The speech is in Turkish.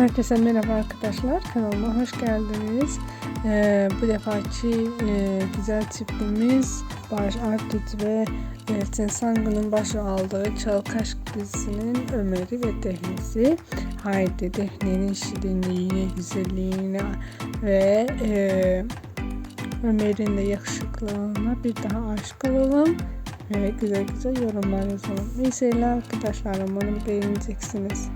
Herkese merhaba arkadaşlar. Kanalıma hoş geldiniz. Ee, bu defaki e, güzel çiftimiz Barış Arduç ve Elçin Sangı'nın başı aldığı Çalkaş dizisinin Ömer'i ve Defne'si. Haydi Defne'nin şirinliğine, güzelliğine ve e, Ömer'in de yakışıklılığına bir daha aşık olalım. Ve güzel güzel yorumlar yazalım. İyi seyirler arkadaşlar. Umarım beğeneceksiniz.